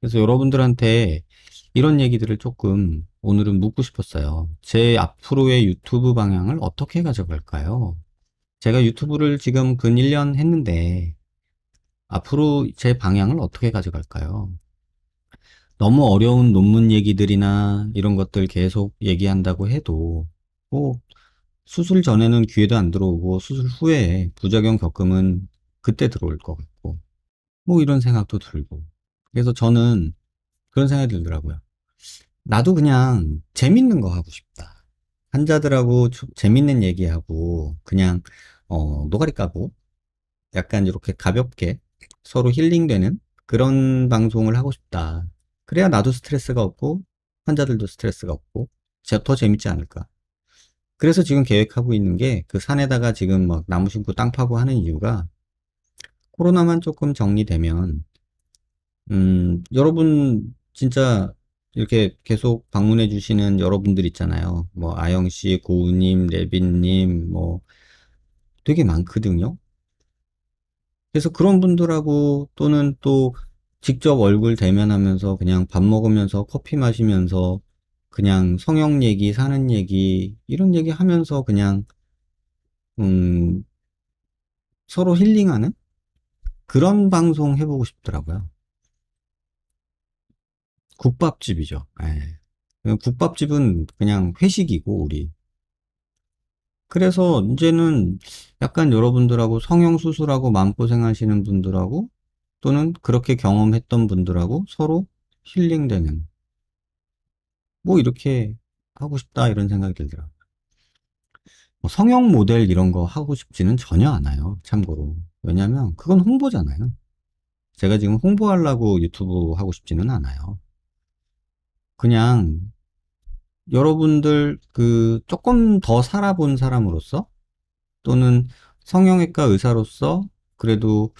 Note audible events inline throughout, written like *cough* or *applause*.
그래서 여러분들한테 이런 얘기들을 조금 오늘은 묻고 싶었어요. 제 앞으로의 유튜브 방향을 어떻게 가져갈까요? 제가 유튜브를 지금 근 1년 했는데 앞으로 제 방향을 어떻게 가져갈까요? 너무 어려운 논문 얘기들이나 이런 것들 계속 얘기한다고 해도 뭐 수술 전에는 귀에도 안 들어오고 수술 후에 부작용 겪으면 그때 들어올 것 같고 뭐 이런 생각도 들고 그래서 저는 그런 생각이 들더라고요. 나도 그냥 재밌는 거 하고 싶다. 환자들하고 좀 재밌는 얘기하고 그냥 어, 노가리 까고 약간 이렇게 가볍게 서로 힐링되는 그런 방송을 하고 싶다. 그래야 나도 스트레스가 없고 환자들도 스트레스가 없고 제- 더 재밌지 않을까. 그래서 지금 계획하고 있는 게 그 산에다가 지금 막 나무 심고 땅 파고 하는 이유가 코로나만 조금 정리되면 음, 여러분 진짜 이렇게 계속 방문해 주시는 여러분들 있잖아요. 뭐 아영 씨, 고우님, 레빈님 뭐 되게 많거든요. 그래서 그런 분들하고 또는 또 직접 얼굴 대면하면서 그냥 밥 먹으면서 커피 마시면서 그냥 성형 얘기, 사는 얘기 이런 얘기 하면서 그냥 음, 서로 힐링하는 그런 방송 해보고 싶더라고요. 국밥집이죠. 예. 국밥집은 그냥 회식이고, 우리. 그래서 이제는 약간 여러분들하고 성형수술하고 마음고생하시는 분들하고 또는 그렇게 경험했던 분들하고 서로 힐링되는 뭐 이렇게 하고 싶다 이런 생각이 들더라고요. 뭐 성형 모델 이런 거 하고 싶지는 전혀 않아요. 참고로. 왜냐면 그건 홍보잖아요. 제가 지금 홍보하려고 유튜브 하고 싶지는 않아요. 그냥 여러분들 그 조금 더 살아본 사람으로서 또는 성형외과 의사로서 그래도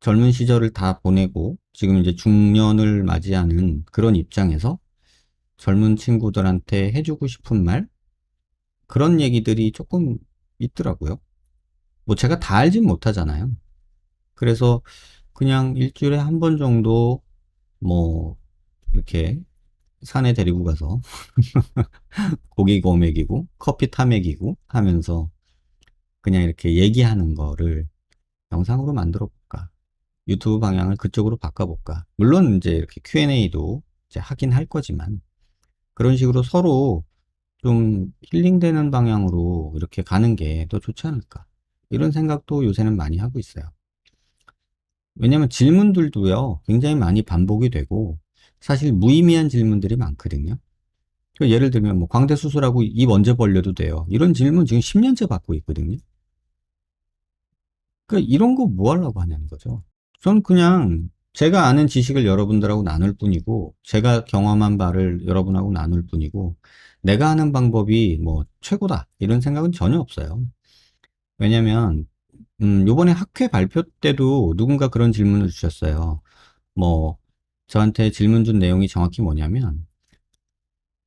젊은 시절을 다 보내고 지금 이제 중년을 맞이하는 그런 입장에서 젊은 친구들한테 해주고 싶은 말 그런 얘기들이 조금 있더라고요. 뭐 제가 다 알진 못하잖아요. 그래서 그냥 일주일에 한 번 정도 뭐 이렇게 산에 데리고 가서 *laughs* 고기 먹이고 커피 타 먹이고 하면서 그냥 이렇게 얘기하는 거를 영상으로 만들어 볼까? 유튜브 방향을 그쪽으로 바꿔볼까? 물론 이제 이렇게 Q&A도 이제 하긴 할 거지만 그런 식으로 서로 좀 힐링되는 방향으로 이렇게 가는 게 더 좋지 않을까? 이런 생각도 요새는 많이 하고 있어요. 왜냐면 질문들도요, 굉장히 많이 반복이 되고, 사실 무의미한 질문들이 많거든요. 그 예를 들면, 뭐, 광대 수술하고 입 언제 벌려도 돼요? 이런 질문 지금 10년째 받고 있거든요. 그러니까 이런 거 뭐 하려고 하냐는 거죠. 전 그냥 제가 아는 지식을 여러분들하고 나눌 뿐이고, 제가 경험한 바를 여러분하고 나눌 뿐이고, 내가 하는 방법이 뭐 최고다. 이런 생각은 전혀 없어요. 왜냐면, 음, 요번에 학회 발표 때도 누군가 그런 질문을 주셨어요. 뭐, 저한테 질문 준 내용이 정확히 뭐냐면,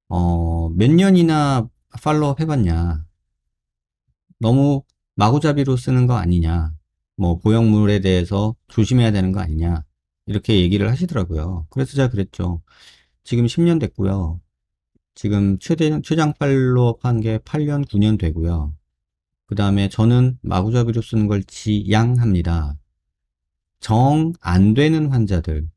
어, 몇 년이나 팔로업 해봤냐. 너무 마구잡이로 쓰는 거 아니냐. 뭐, 보형물에 대해서 조심해야 되는 거 아니냐. 이렇게 얘기를 하시더라고요. 그래서 제가 그랬죠. 지금 10년 됐고요. 지금 최대, 최장 팔로업 한 게 8년, 9년 되고요. 그 다음에 저는 마구잡이로 쓰는 걸 지양합니다. 정 안 되는 환자들,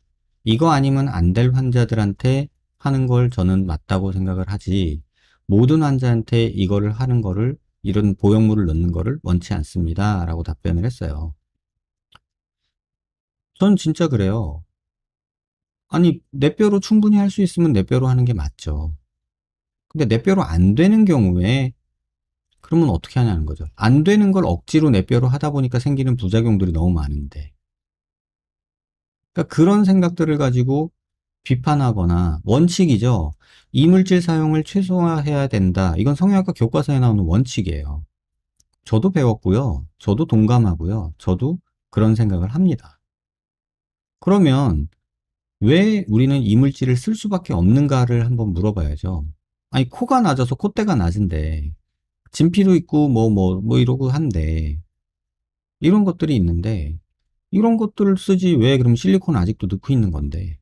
이거 아니면 안 될 환자들한테 하는 걸 저는 맞다고 생각을 하지, 모든 환자한테 이거를 하는 거를, 이런 보형물을 넣는 거를 원치 않습니다. 라고 답변을 했어요. 전 진짜 그래요. 아니, 내 뼈로 충분히 할 수 있으면 내 뼈로 하는 게 맞죠. 근데 내 뼈로 안 되는 경우에 그러면 어떻게 하냐는 거죠. 안 되는 걸 억지로 내 뼈로 하다 보니까 생기는 부작용들이 너무 많은데. 그러니까 그런 생각들을 가지고 비판하거나 원칙이죠. 이물질 사용을 최소화해야 된다. 이건 성형외과 교과서에 나오는 원칙이에요. 저도 배웠고요. 저도 동감하고요. 저도 그런 생각을 합니다. 그러면 왜 우리는 이물질을 쓸 수밖에 없는가를 한번 물어봐야죠. 아니, 코가 낮아서 콧대가 낮은데, 진피도 있고, 뭐, 뭐, 뭐 이러고 한데, 이런 것들이 있는데, 이런 것들을 쓰지 왜 그럼 실리콘 아직도 넣고 있는 건데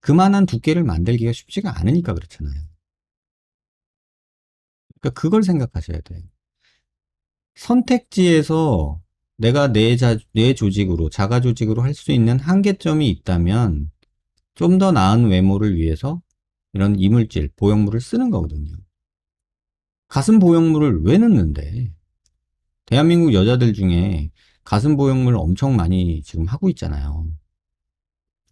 그만한 두께를 만들기가 쉽지가 않으니까 그렇잖아요. 그러니까 그걸 생각하셔야 돼요. 선택지에서 내가 내, 자, 내 조직으로, 자가 조직으로 할 수 있는 한계점이 있다면 좀 더 나은 외모를 위해서 이런 이물질, 보형물을 쓰는 거거든요. 가슴 보형물을 왜 넣는데? 대한민국 여자들 중에 가슴 보형물 엄청 많이 지금 하고 있잖아요.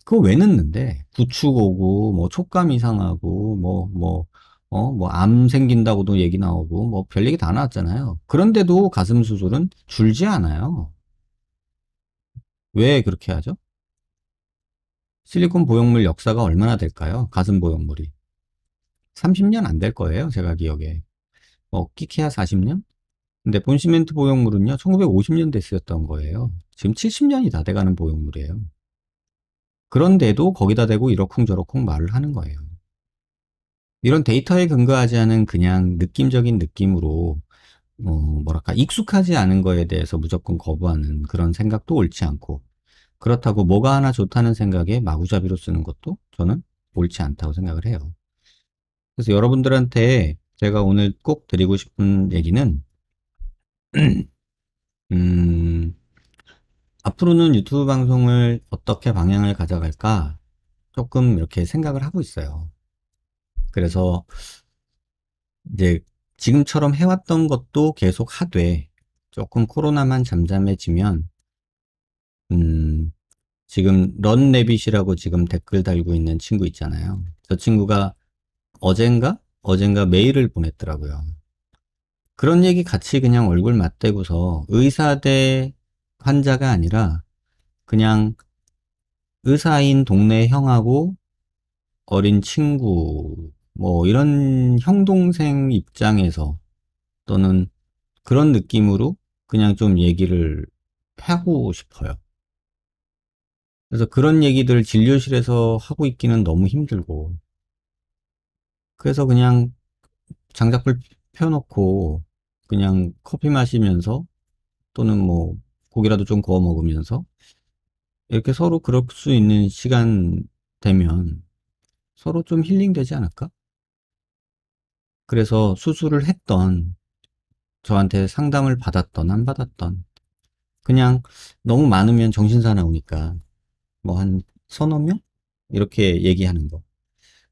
그거 왜 넣는데? 구축 오고, 뭐 촉감 이상하고, 뭐, 뭐, 어, 뭐, 암 생긴다고도 얘기 나오고, 뭐, 별 얘기 다 나왔잖아요. 그런데도 가슴 수술은 줄지 않아요. 왜 그렇게 하죠? 실리콘 보형물 역사가 얼마나 될까요? 가슴 보형물이. 30년 안 될 거예요, 제가 기억에. 뭐, 끼케야 40년? 근데 본시멘트 보형물은요, 1950년대 쓰였던 거예요. 지금 70년이 다 돼가는 보형물이에요. 그런데도 거기다 대고 이러쿵저러쿵 말을 하는 거예요. 이런 데이터에 근거하지 않은 그냥 느낌적인 느낌으로 어, 뭐랄까 익숙하지 않은 거에 대해서 무조건 거부하는 그런 생각도 옳지 않고 그렇다고 뭐가 하나 좋다는 생각에 마구잡이로 쓰는 것도 저는 옳지 않다고 생각을 해요. 그래서 여러분들한테 제가 오늘 꼭 드리고 싶은 얘기는 *clears throat* 음, 앞으로는 유튜브 방송을 어떻게 방향을 가져갈까 조금 이렇게 생각을 하고 있어요. 그래서 이제 지금처럼 해왔던 것도 계속 하되 조금 코로나만 잠잠해지면 음, 지금 런레빗이라고 지금 댓글 달고 있는 친구 있잖아요. 저 친구가 어젠가 어젠가 메일을 보냈더라고요. 그런 얘기 같이 그냥 얼굴 맞대고서 의사 대 환자가 아니라 그냥 의사인 동네 형하고 어린 친구 뭐 이런 형 동생 입장에서 또는 그런 느낌으로 그냥 좀 얘기를 하고 싶어요. 그래서 그런 얘기들 진료실에서 하고 있기는 너무 힘들고 그래서 그냥 장작불 펴놓고 그냥 커피 마시면서 또는 뭐 고기라도 좀 구워 먹으면서 이렇게 서로 그럴 수 있는 시간 되면 서로 좀 힐링되지 않을까? 그래서 수술을 했던 저한테 상담을 받았던 안 받았던 그냥 너무 많으면 정신사 나오니까 뭐 한 서너 명? 이렇게 얘기하는 거.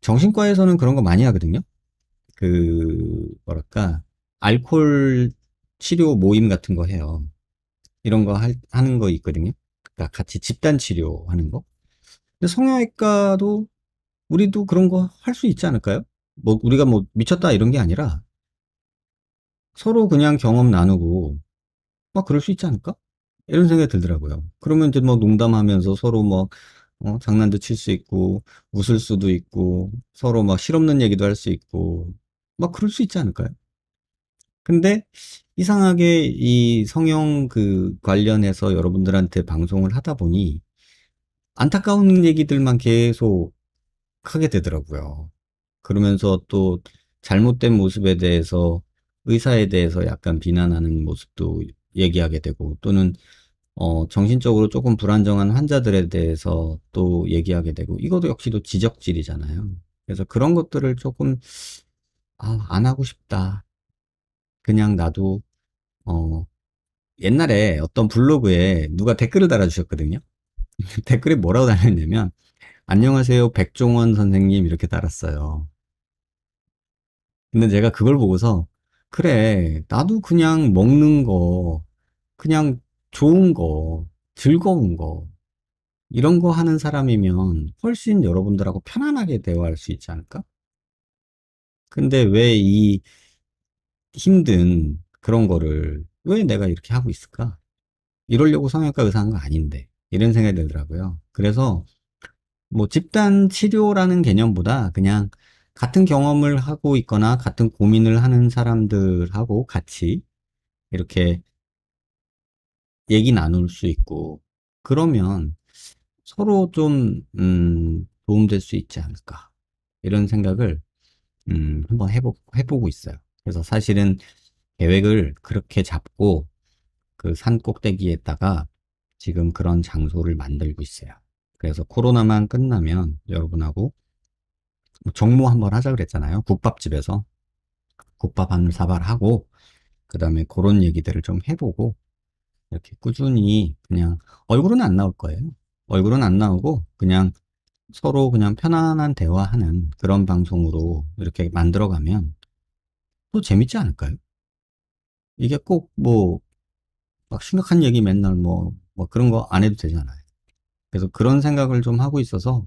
정신과에서는 그런 거 많이 하거든요. 그 뭐랄까 알코올 치료 모임 같은 거 해요. 이런 거 할, 하는 거 있거든요. 그러니까 같이 집단 치료 하는 거. 근데 성형외과도 우리도 그런 거 할 수 있지 않을까요? 뭐 우리가 뭐 미쳤다 이런 게 아니라 서로 그냥 경험 나누고 막 그럴 수 있지 않을까? 이런 생각이 들더라고요. 그러면 이제 뭐 농담하면서 서로 뭐 어, 장난도 칠 수 있고 웃을 수도 있고 서로 막 실없는 얘기도 할 수 있고 막 그럴 수 있지 않을까요? 근데 이상하게 이 성형 그 관련해서 여러분들한테 방송을 하다 보니 안타까운 얘기들만 계속 하게 되더라고요. 그러면서 또 잘못된 모습에 대해서 의사에 대해서 약간 비난하는 모습도 얘기하게 되고 또는 어, 정신적으로 조금 불안정한 환자들에 대해서 또 얘기하게 되고 이것도 역시도 지적질이잖아요. 그래서 그런 것들을 조금 아, 안 하고 싶다. 그냥 나도 어, 옛날에 어떤 블로그에 누가 댓글을 달아주셨거든요. *laughs* 댓글에 뭐라고 달았냐면 안녕하세요 백종원 선생님 이렇게 달았어요. 근데 제가 그걸 보고서 그래 나도 그냥 먹는 거 그냥 좋은 거 즐거운 거 이런 거 하는 사람이면 훨씬 여러분들하고 편안하게 대화할 수 있지 않을까? 근데 왜 이 힘든 그런 거를 왜 내가 이렇게 하고 있을까? 이러려고 성형외과 의사 한 거 아닌데 이런 생각이 들더라고요. 그래서 뭐 집단 치료라는 개념보다 그냥 같은 경험을 하고 있거나 같은 고민을 하는 사람들하고 같이 이렇게 얘기 나눌 수 있고 그러면 서로 좀 음, 도움될 수 있지 않을까 이런 생각을 음, 한번 해보, 해보고 있어요. 그래서 사실은 계획을 그렇게 잡고 그 산 꼭대기에다가 지금 그런 장소를 만들고 있어요. 그래서 코로나만 끝나면 여러분하고 뭐 정모 한번 하자 그랬잖아요. 국밥집에서 국밥 한 사발 하고 그 다음에 그런 얘기들을 좀 해보고 이렇게 꾸준히 그냥 얼굴은 안 나올 거예요. 얼굴은 안 나오고 그냥 서로 그냥 편안한 대화하는 그런 방송으로 이렇게 만들어가면 또 재밌지 않을까요? 이게 꼭 뭐 막 심각한 얘기 맨날 뭐, 뭐 그런 거 안 해도 되잖아요. 그래서 그런 생각을 좀 하고 있어서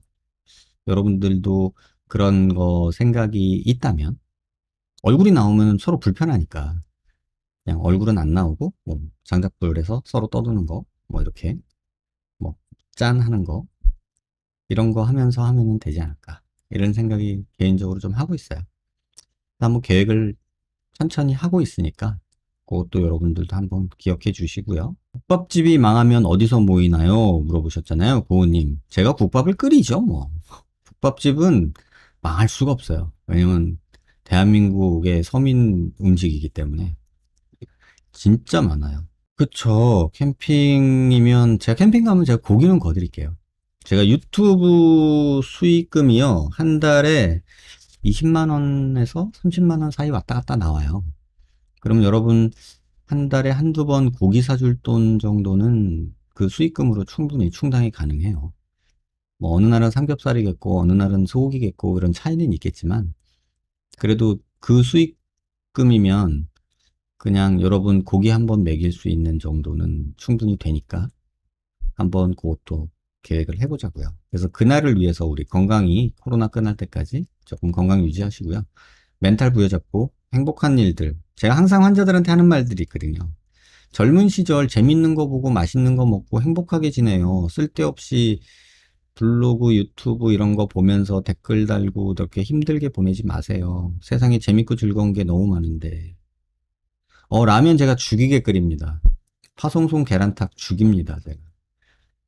여러분들도 그런 거 생각이 있다면 얼굴이 나오면 서로 불편하니까 그냥 얼굴은 안 나오고 뭐 장작불에서 서로 떠드는 거 뭐 이렇게 뭐 짠 하는 거 이런 거 하면서 하면 되지 않을까 이런 생각이 개인적으로 좀 하고 있어요. 한번 계획을 천천히 하고 있으니까 그것도 여러분들도 한번 기억해 주시고요. 국밥집이 망하면 어디서 모이나요? 물어보셨잖아요. 고우님. 제가 국밥을 끓이죠, 뭐. *laughs* 국밥집은 망할 수가 없어요. 왜냐면 대한민국의 서민 음식이기 때문에. 진짜 많아요. 그쵸. 캠핑이면, 제가 캠핑 가면 제가 고기는 거드릴게요. 제가 유튜브 수익금이요. 한 달에 20만원에서 30만원 사이 왔다 갔다 나와요. 그럼 여러분, 한 달에 한두 번 고기 사줄 돈 정도는 그 수익금으로 충분히 충당이 가능해요. 뭐, 어느 날은 삼겹살이겠고, 어느 날은 소고기겠고, 이런 차이는 있겠지만, 그래도 그 수익금이면 그냥 여러분 고기 한 번 먹일 수 있는 정도는 충분히 되니까 한번 그것도 계획을 해보자고요. 그래서 그날을 위해서 우리 건강히 코로나 끝날 때까지 조금 건강 유지하시고요. 멘탈 부여잡고 행복한 일들. 제가 항상 환자들한테 하는 말들이 있거든요. 젊은 시절 재밌는 거 보고 맛있는 거 먹고 행복하게 지내요. 쓸데없이 블로그, 유튜브 이런 거 보면서 댓글 달고 이렇게 힘들게 보내지 마세요. 세상에 재밌고 즐거운 게 너무 많은데. 어, 라면 제가 죽이게 끓입니다. 파송송 계란탁 죽입니다, 제가.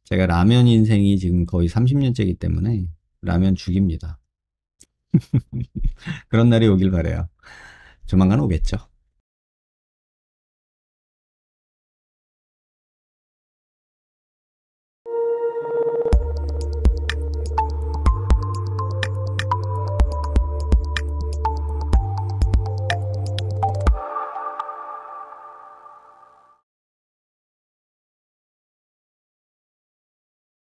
제가 라면 인생이 지금 거의 30년째이기 때문에 라면 죽입니다. *laughs* 그런 날이 오길 바래요. 조만간 오겠죠.